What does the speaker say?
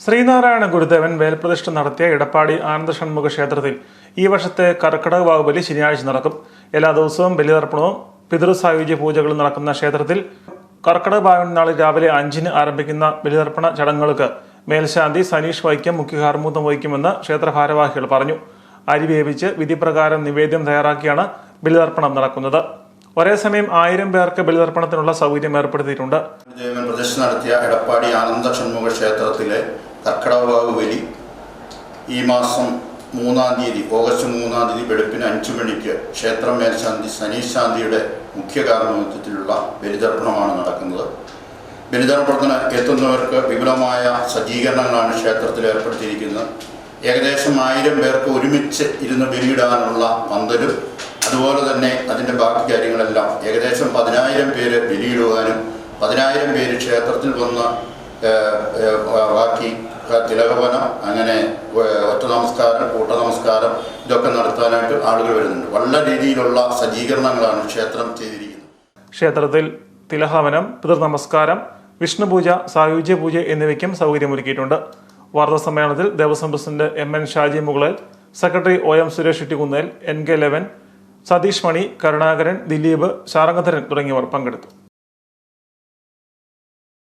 ശ്രീനാരായണ ഗുരുദേവൻ വേൽപ്രതിഷ്ഠ നടത്തിയ ഇടപ്പാടി ആനന്ദ ഷൺമുഖ ക്ഷേത്രത്തിൽ ഈ വർഷത്തെ കർക്കിടക ബാഹുബലി ശനിയാഴ്ച നടക്കും. എല്ലാ ദിവസവും ബലിതർപ്പണവും പിതൃസായുജ്യ പൂജകളും നടക്കുന്ന ക്ഷേത്രത്തിൽ കർക്കിടക ബാഹുബലി നാളെ രാവിലെ അഞ്ചിന് ആരംഭിക്കുന്ന ബലിതർപ്പണ ചടങ്ങുകൾക്ക് മേൽശാന്തി സനീഷ് വൈക്കം മുഖ്യ കാർമൂത്തം വഹിക്കുമെന്ന് ക്ഷേത്ര ഭാരവാഹികൾ പറഞ്ഞു. അരി വേവിച്ച് വിധിപ്രകാരം നിവേദ്യം തയ്യാറാക്കിയാണ് ബലിതർപ്പണം നടക്കുന്നത്. ഒരേ സമയം ആയിരം പേർക്ക് ബലിതർപ്പണത്തിനുള്ള സൗകര്യം ഏർപ്പെടുത്തിയിട്ടുണ്ട്. പ്രദർശനം നടത്തിയ എടപ്പാടി ആനന്ദ ഷൺമുഖ ക്ഷേത്രത്തിലെ കർക്കിടകവാവ് ബലി ഈ മാസം മൂന്നാം തീയതി ഓഗസ്റ്റ് മൂന്നാം തീയതി വെളുപ്പിന് അഞ്ചു മണിക്ക് ക്ഷേത്രം മേൽശാന്തി സനീഷ് ശാന്തിയുടെ മുഖ്യ കാരണത്തിലുള്ള ബലിതർപ്പണമാണ് നടക്കുന്നത്. ബലിതർപ്പണത്തിന് എത്തുന്നവർക്ക് വിപുലമായ സജ്ജീകരണങ്ങളാണ് ക്ഷേത്രത്തിൽ ഏർപ്പെടുത്തിയിരിക്കുന്നത്. ഏകദേശം ആയിരം പേർക്ക് ഒരുമിച്ച് ഇരുന്ന് ബലിയിടാനുള്ള പന്തലും അതുപോലെ തന്നെ അതിന്റെ ബാക്കി കാര്യങ്ങളെല്ലാം ഏകദേശം പതിനായിരം പേര് ബലിയിടുവാനും പതിനായിരം പേര് ക്ഷേത്രത്തിൽ വന്ന് ബാക്കി തിലകവനം അങ്ങനെ ഒറ്റ നമസ്കാരം കൂട്ട നമസ്കാരം ഇതൊക്കെ നടത്താനായിട്ട് ആളുകൾ വരുന്നുണ്ട്. വളരെ രീതിയിലുള്ള സജ്ജീകരണങ്ങളാണ് ക്ഷേത്രം ചെയ്തിരിക്കുന്നത്. ക്ഷേത്രത്തിൽ തിലഹവനം പിതൃനമസ്കാരം വിഷ്ണുപൂജ സായുജ്യ പൂജ എന്നിവയ്ക്കും സൗകര്യമൊരുക്കിയിട്ടുണ്ട്. വാർത്താ സമ്മേളനത്തിൽ Devaswom president M N Shaji Mukalal secretary O M Suresh Ittikunnel N K eleven Satheesh Mani Karunakaran Dileep Sarangadharan തുടങ്ങിയവർ പങ്കെടുത്തു.